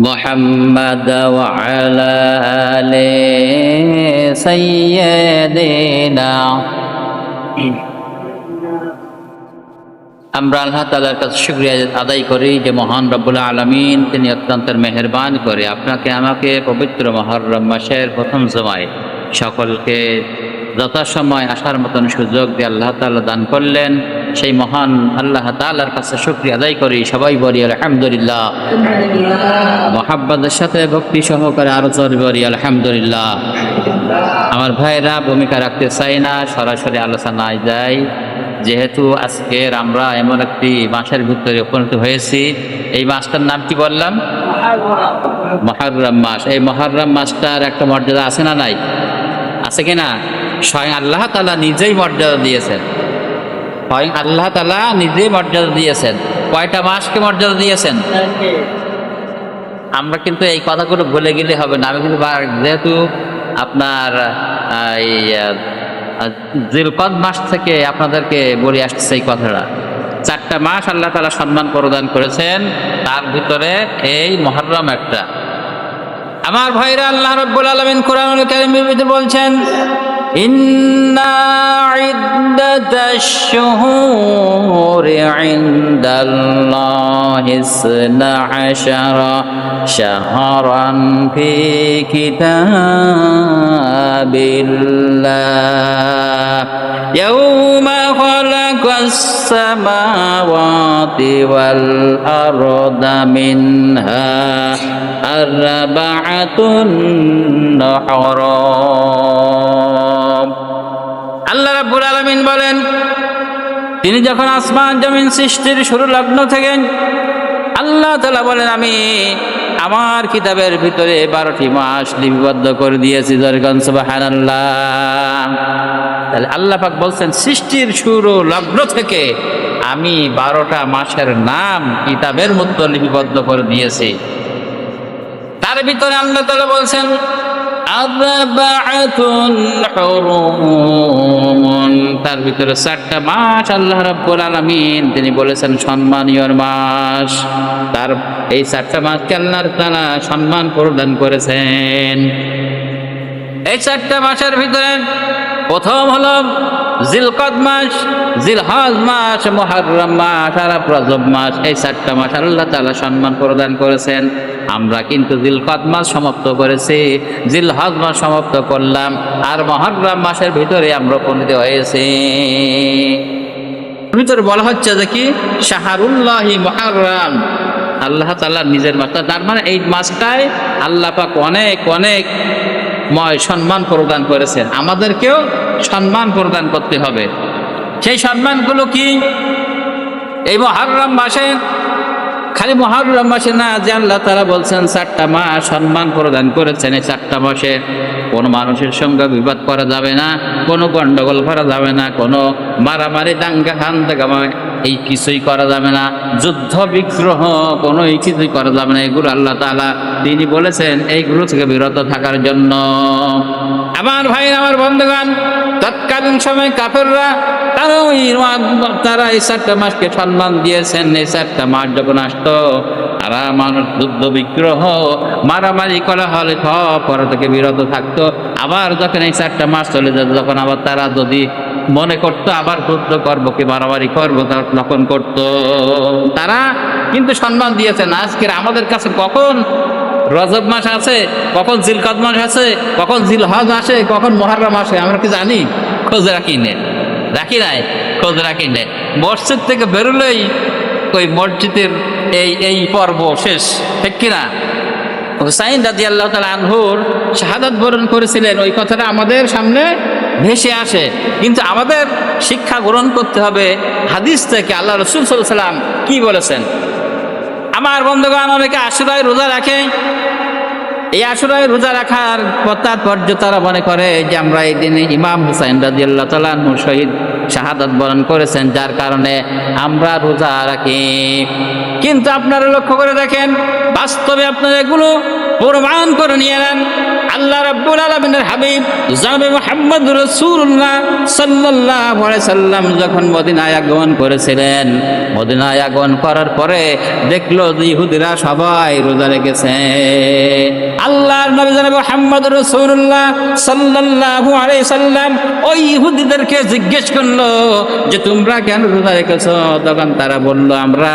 محمد وعلى آل سيدنا আমরা আল্লাহ তালার কাছে শুক্রিয়া আদায় করি যে মহান রব্বুল আলমিন তিনি অত্যন্ত মেহরবান করে আপনাকে আমাকে পবিত্র মহরম মাসের প্রথম সময় সকলকে যথাসময় আসার মতন সুযোগ দিয়ে আল্লাহ তাআলা দান করলেন সেই মহান আল্লাহ তালার কাছে শুক্রিয়া আদায় করি। সবাই বলি, আলহামদুলিল্লাহ। মহাব্বাদের সাথে ভক্তি সহকারে আরও জোর বলি, আলহামদুলিল্লাহ। আমার ভাইরা ভূমিকা রাখতে চাই না, সরাসরি আলোচনায় যাই। যেহেতু আজকের আমরা এমন একটি মাসের ভিতরে উপনীত হয়েছি, এই মাসটার নাম কি বললাম? মহারম মাস। এই মহারম মাসটার একটা মর্যাদা আছে না নাই? আছে কি না? স্বয়ং আল্লাহ তালা নিজেই মর্যাদা দিয়েছেন। স্বয়ং আল্লাহ তালা নিজেই মর্যাদা দিয়েছেন। কয়টা মাসকে মর্যাদা দিয়েছেন? আমরা কিন্তু এই কথাগুলো ভুলে গেলে হবে না। আমি কিন্তু যেহেতু আপনার এই জিলকদ মাস থেকে আপনাদেরকে বলে আসছে এই কথাটা। চারটা মাস আল্লাহ তালা সম্মান প্রদান করেছেন। তার ভিতরে এই মহরম একটা। আমার ভাইরা আল্লাহ রব্বুল আলমিন কোরআনুল কারিমের إنا عدة الشهور عند الله اثنا عشر شهرا في كتاب الله يوم خلق السماوات والأرض منها أربعة حرام আল্লাহ রাব্বুল আলামিন বলেন, তিনি যখন আসমান জমিন সৃষ্টির শুরু লগ্ন থেকে, আল্লাহ তালা বলেন, আমি আমার কিতাবের ভিতরে বারোটি মাস লিপিবদ্ধ করে দিয়েছি দরগন সুবহানাল্লাহ। তাহলে আল্লাহ পাক বলছেন, সৃষ্টির শুরু লগ্ন থেকে আমি বারোটা মাসের নাম কিতাবের মধ্যে লিপিবদ্ধ করে দিয়েছি। তার ভিতরে আল্লাহ তালা বলছেন ভিতরে চারটা মাস আল্লাহ রাব্বুল আলামিন তিনি বলেছেন সম্মানীয় মাস। তার এই চারটা মাসকে আল্লাহ তাআলা সম্মান প্রদান করেছেন। এই চারটা মাসের ভিতরে প্রথম হলো জিলকদ মাস, জিলহজ মাস মহারম মাস আর রজব মাস। এই চারটা মাস আল্লাহ তাআলা সম্মান প্রদান করেছেন। আমরা কিন্তু জিলকদ মাস সমাপ্ত করেছি। জিলহজ মাস সমাপ্ত করলাম। আর মহরম মাসের ভিতরে আমরা উপনীত হয়েছি। ভিতরে বলা হচ্ছে যে কি? শাহরুল্লাহি মহারম। আল্লাহ তাআলা নিজের মাস তার মানে এই মাসটায় আল্লাহ পাক অনেক অনেক ময় সম্মান প্রদান করেছেন। আমাদেরকেও সম্মান প্রদান করতে হবে। সেই সম্মানগুলো কি? এই মহারম মাসে খালি মহারম মাসে না যে আল্লাহ তারা বলছেন, চারটা মাস সম্মান প্রদান করেছেন এই চারটা মাসে। কোনো মানুষের সঙ্গে বিবাদ করা যাবে না, কোনো গন্ডগোল করা যাবে না, কোনো মারামারি দাঙ্গা হান দাঙ্গা এই কিছুই করা যাবে না, যুদ্ধ বিগ্রহ কোনো এই কিছুই করা যাবে না। এগুলো আল্লাহ তালা তিনি বলেছেন, এইগুলো থেকে বিরত থাকার জন্য। আমার ভাই আমার বন্ধুগণ তৎকালীন সময় কাফেররা তারা ওই তারা এই চারটা মাসকে সম্মান দিয়েছেন, এই চারটা মাস যখন আসতো, তারা মানুষ যুদ্ধ বিগ্রহ, মারামারি করা হলে সব পরে থেকে বিরত থাকতো। আবার যখন এই চারটা মাস চলে যেত তখন আবার তারা যদি মনে করতো, আবার যুদ্ধ করব কি মারামারি করব তখন করতো। তারা কিন্তু সম্মান দিয়েছেন। আজকের আমাদের কাছে কখন রজব মাস আছে, কখন জিলকদ মাস আছে, কখন জিলহজ আসে, কখন মহারম আসে, আমরা কি জানি? খোঁজ রাখি নে। রাখি নাই, খোঁজ রাখি নে। মসজিদ থেকে বেরোলেই ওই মসজিদের এই এই পর্ব শেষ, ঠিক কিনা? হুসাইন রাজি আল্লাহ তালা আনহুর শাহাদাত বরণ করেছিলেন, ওই কথাটা আমাদের সামনে ভেসে আসে। কিন্তু আমাদের শিক্ষা গ্রহণ করতে হবে হাদিস থেকে, আল্লাহ রসুল সাল্লাম কি বলেছেন? আমার বন্ধুগণ, অনেকে আশুরায় রোজা রাখে। এই আশুরায় রোজা রাখার তাৎপর্য তারা মনে করে যে আমরা এই দিনে ইমাম হুসাইন রাজি আল্লাহ তালাহ শহীদ শাহাদত বরণ করেছেন, যার কারণে আমরা রোজা রাখি। কিন্তু আপনারা লক্ষ্য করে দেখেন, বাস্তবে আপনারা এগুলো প্রমাণ করে নিয়ে নেন। আল্লাহ রাব্বুল হাবিব সাল্লাম যখন মদিনায় আগমন করেছিলেন। মদিনায় আগমন করার পরে দেখল ইহুদিরা সবাই রোজা রেখেছে। আল্লাহর নবী সাল্লাম ওই ইহুদিদেরকে জিজ্ঞেস করল যে, তোমরা কেন রোজা রেখেছো? তখন তারা বলল, আমরা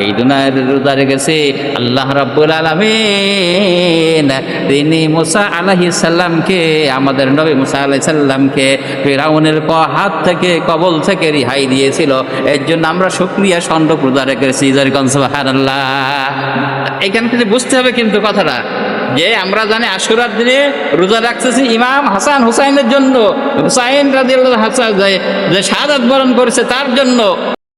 এই দুনিয়ার রোজা রেখেছি। আল্লাহ রাব্বুল আলামিন, তিনি মুসা আলাইহিস সালামকে আমাদের নবী মুসা আলাইহিস সালামকে ফিরাউনের ক- হাত থেকে কবল থেকে রিহাই দিয়েছিল। এর জন্য আমরা শুকরিয়া সন্ডক রোজা রেখেছি সুবহানাল্লাহ। এখান থেকে বুঝতে হবে কিন্তু কথাটা, যে আমরা জানি আশুরার দিনে রোজা রাখতেছি ইমাম হাসান হুসাইনের জন্য। হুসাইন রাদিয়াল্লাহু হাসান যে শাহাদাত বরণ করেছে তার জন্য।